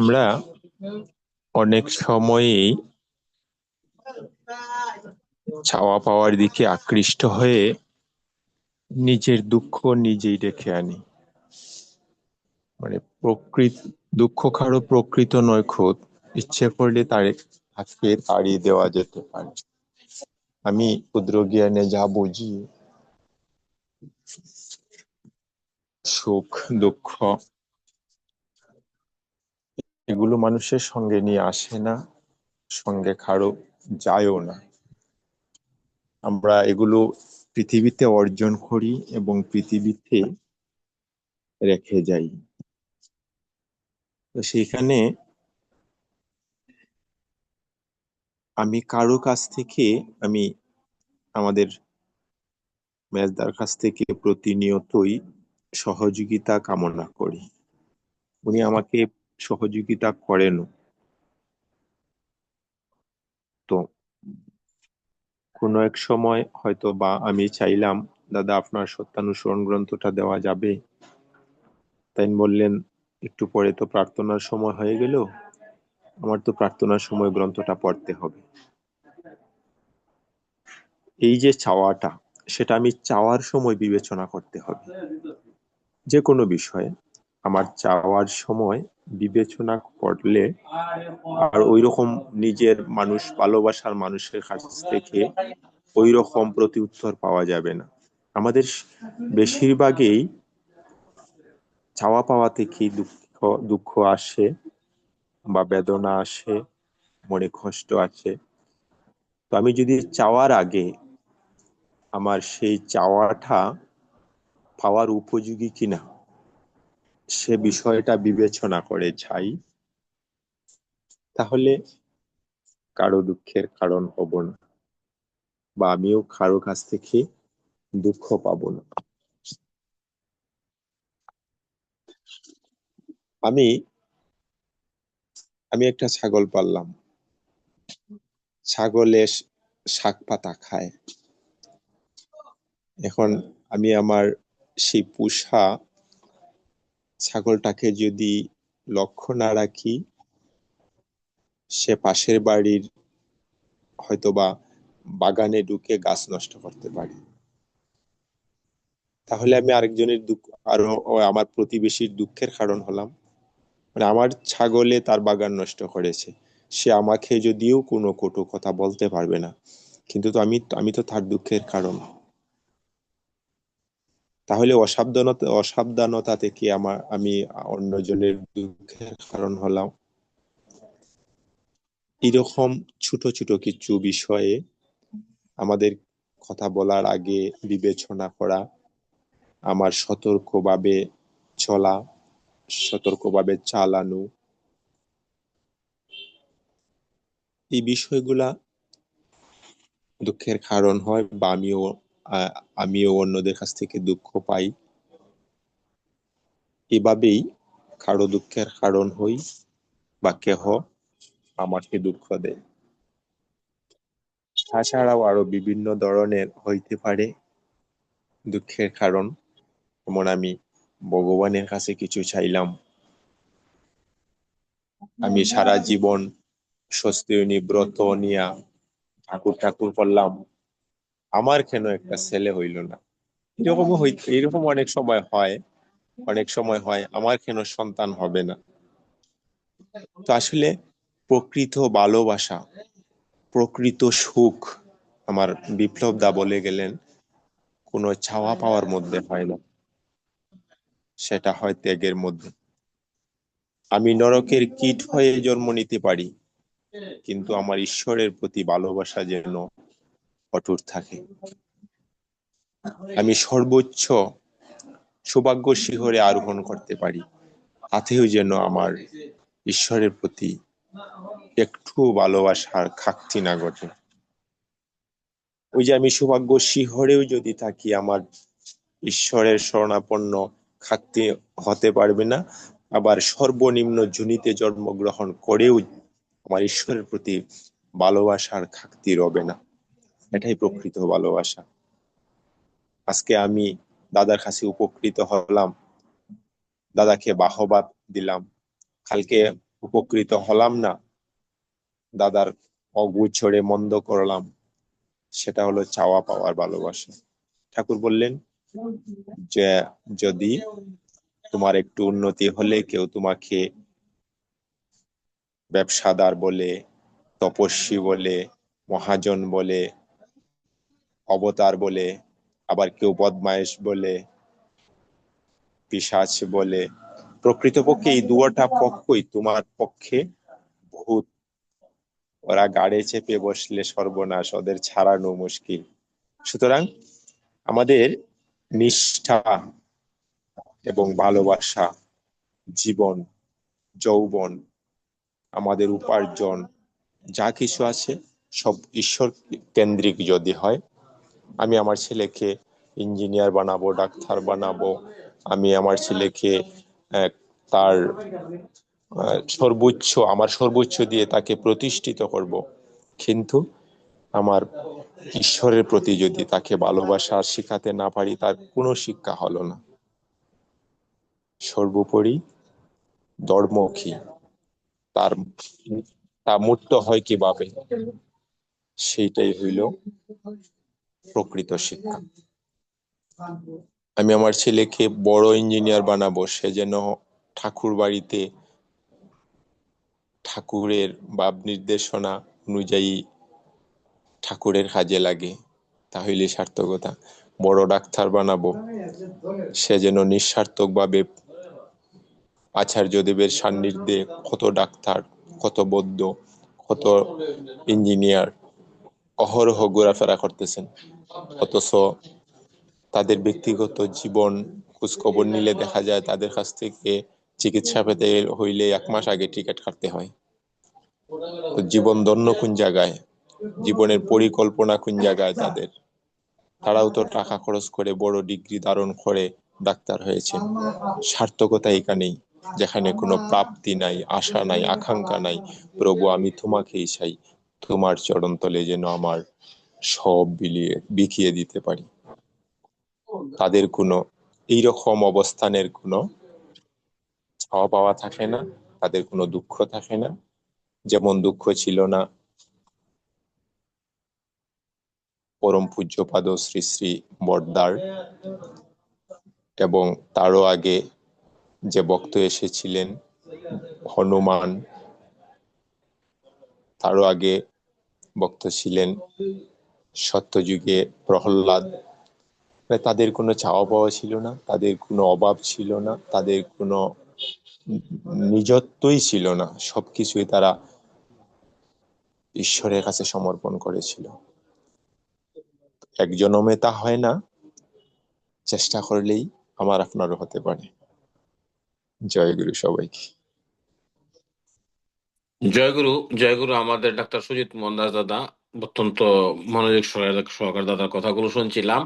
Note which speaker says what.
Speaker 1: আমরা অনেক সময়ই চাওয়া পাওয়ার দিকে আকৃষ্ট হয়ে নিজের দুঃখ নিজেই ডেকে আনি। মানে প্রকৃত, দুঃখ কারও প্রকৃত নয়, খোদ। ইচ্ছে করলে তার আজকে তাড়িয়ে দেওয়া যেতে পারে। আমি ক্ষুদ্র জ্ঞানে যা বুঝি, সুখ, দুঃখ এগুলো মানুষের সঙ্গে নিয়ে আসে না, সঙ্গে কারও যায়ও না। আমরা এগুলো পৃথিবীতে অর্জন করি এবং পৃথিবীতে রেখে যাই। তো সেখানে আমি কারও কাছ থেকে, আমি আমাদের মেজদার কাছ থেকে প্রতিনিয়তই সহযোগিতা কামনা করি। উনি আমাকে সহযোগিতা করেন তো কোনো এক সময় হয়তো বা আমি চাইলাম, দাদা, আপনার সত্যানুসরণ গ্রন্থটা দেওয়া যাবে? তাই বললেন, একটু পরে তো প্রার্থনার সময় হয়ে গেল, আমার তো প্রার্থনার সময় গ্রন্থটা পড়তে হবে। এই যে চাওয়াটা, সেটা আমি চাওয়ার সময় বিবেচনা করতে হবে। যে কোনো বিষয়ে আমার চাওয়ার সময় বিবেচনা করলে আর ওই রকম নিজের মানুষ, ভালোবাসার মানুষের কাছ থেকে ওই রকম প্রতি উত্তর পাওয়া যাবে না। আমাদের বেশিরভাগই চাওয়া পাওয়া থেকে দুঃখ দুঃখ আসে বা বেদনা আসে, মনে কষ্ট আছে। তো আমি যদি চাওয়ার আগে আমার সেই চাওয়াটা পাওয়ার উপযোগী কিনা সে বিষয়টা বিবেচনা করে চাই তাহলে কারও দুঃখের কারণ হব না বা আমিও কারও কাছ থেকে দুঃখ পাব না। আমি আমি একটা ছাগল পাললাম। ছাগলে শাক পাতা খায়। এখন আমি আমার সেই পুষা ছাগলটাকে যদি লক্ষ্য না রাখি, সে পাশের বাড়ির হয়তোবা বাগানে ঢুকে গাছ নষ্ট করতে পারি। তাহলে আমি আরেকজনের দুঃখ, আরও আমার প্রতিবেশীর দুঃখের কারণ হলাম। মানে আমার ছাগলে তার বাগান নষ্ট করেছে। সে আমাকে যদিও কোনো কটু কথা বলতে পারবে না, কিন্তু তো আমি আমি তো তার দুঃখের কারণ। তাহলে অসাবধানতা অসাবধানতা থেকে আমার, আমি অন্যজনের দুঃখের কারণ হলাম? এরকম ছোট ছোট কিছু বিষয়ে আমাদের কথা বলার আগে বিবেচনা করা, আমার সতর্কভাবে চলা, সতর্কভাবে চালানো, এই বিষয়গুলা দুঃখের কারণ হয় বা আমিও আমিও অন্যদের কাছ থেকে দুঃখ পাই। এভাবেই কারও দুঃখের কারণ হই বা কেহ আমাকে দুঃখ দেয়। তাছাড়াও আরও বিভিন্ন ধরনের হইতে পারে দুঃখের কারণ। যেমন আমি ভগবানের কাছে কিছু চাইলাম। আমি সারা জীবন স্বস্তি ব্রত নিয়া ঠাকুর ঠাকুর করলাম। আমার কেন একটা ছেলে হইল না? এরকম এরকম অনেক সময় হয় অনেক সময় হয় আমার কেন সন্তান হবে না? তো আসলে প্রকৃত ভালোবাসা প্রকৃত সুখ আমার বিপ্লব দা বলে গেলেন কোনো চাওয়া পাওয়ার মধ্যে হয় না। সেটা হয় ত্যাগের মধ্যে। আমি নরকের কীট হয়ে জন্ম নিতে পারি কিন্তু আমার ঈশ্বরের প্রতি ভালোবাসা যেন অটুট থাকে। আমি সর্বোচ্চ সৌভাগ্য শিহরে আরোহণ করতে পারি। তাতেও যেন আমার ঈশ্বরের প্রতি একটু ভালোবাসার খাকতি না ঘটে। ওই যে আমি সৌভাগ্য শিহরেও যদি থাকি, আমার ঈশ্বরের শরণাপন্ন খাকতি হতে পারবে না। আবার সর্বনিম্ন জুনিতে জন্মগ্রহণ করেও আমার ঈশ্বরের প্রতি ভালোবাসার খাকতি রবে না। এটাই প্রকৃত ভালোবাসা। আজকে আমি দাদার কাছে উপকৃত হলাম, দাদাকে বাহবাদ দিলাম। কালকে উপকৃত হলাম না, দাদার অগুছড়ে মন্দ করলাম। সেটা হলো চাওয়া পাওয়ার ভালোবাসা। ঠাকুর বললেন, যে যদি তোমার একটু উন্নতি হলে কেউ তোমাকে ব্যবসাদার বলে, তপস্বী বলে, মহাজন বলে অবতার বলে, আবার কেউ বদমায়েশ বলে পিসাচ বলে। প্রকৃতপক্ষে এই দুয়াটা পক্ষই তোমার পক্ষে ভূত। ওরা গাড়ে চেপে বসলে সর্বনাশ, ওদের ছাড়ানো মুশকিল। সুতরাং আমাদের নিষ্ঠা এবং ভালোবাসা, জীবন, যৌবন, আমাদের উপার্জন, যা কিছু আছে, সব ঈশ্বর কেন্দ্রিক যদি হয় আমি আমার ছেলেকে ইঞ্জিনিয়ার বানাবো, ডাক্তার বানাবো। আমি আমার ছেলেকে তার সর্বোচ্চ, আমার সর্বোচ্চ দিয়ে তাকে প্রতিষ্ঠিত করব। কিন্তু আমার ঈশ্বরের প্রতি যদি তাকে ভালোবাসা শিখাতে না পারি, তার কোনো শিক্ষা হলো না। সর্বোপরি ধর্ম কি তার, তা মূর্ত হয় কীভাবে? সেইটাই হইল প্রকৃত শিক্ষা। আমি আমার ছেলেকে বড় ইঞ্জিনিয়ার বানাবো, সে যেন ঠাকুর বাড়িতে ঠাকুরের ভাব নির্দেশনা অনুযায়ী ঠাকুরের কাজে লাগে, তাহলে সার্থকতা। বড় ডাক্তার বানাবো, সে যেন নিঃস্বার্থক ভাবে আচার্যদেবের সান্নিধ্যে কত ডাক্তার, কত বৌদ্ধ কত ইঞ্জিনিয়ার অহরহ ঘোরাফেরা করতেছেন। অথচ তাদের ব্যক্তিগত জীবন খোঁজখবর নিলে দেখা যায় তাদের কাছ থেকে চিকিৎসা পেতে হইলে এক মাস আগে টিকিট কাটতে হয়। জীবন দন্য কোন জায়গায়? জীবনের পরিকল্পনা কোন জায়গায় তাদের? তারাও তো টাকা খরচ করে বড় ডিগ্রি ধারণ করে ডাক্তার হয়েছে সার্থকতা এখানেই, যেখানে কোনো প্রাপ্তি নাই, আশা নাই, আকাঙ্ক্ষা নাই। প্রভু, আমি তোমাকেই চাই। তোমার চরণ তলে যেন আমার সব বিলিয়ে, বিকিয়ে দিতে পারি। তাদের কোনো এইরকম অবস্থানের কোনো চাওয়া পাওয়া থাকে না, তাদের কোনো দুঃখ থাকে না, যেমন দুঃখ ছিল না পরম পূজ্যপাদ শ্রী শ্রী বর্দার এবং তারও আগে যে বক্ত এসেছিলেন, হনুমান তারও আগে বক্ত ছিলেন সত্যযুগে প্রহ্লাদ। মানে তাদের কোনো চাওয়া পাওয়া ছিল না, তাদের কোনো অভাব ছিল না, তাদের কোনো নিজত্বই ছিল না। সবকিছুই তারা ঈশ্বরের কাছে সমর্পণ করেছিল। এক তা হয় না, চেষ্টা করলেই আমার আপনারও হতে পারে। জয় গুরু সবাইকে।
Speaker 2: জয়গুরু জয়গুরু আমাদের ডাক্তার সুজিত মন্দাস দাদা অত্যন্ত মনোযোগ সহকারে সহকার দাদার কথাগুলো শুনছিলাম।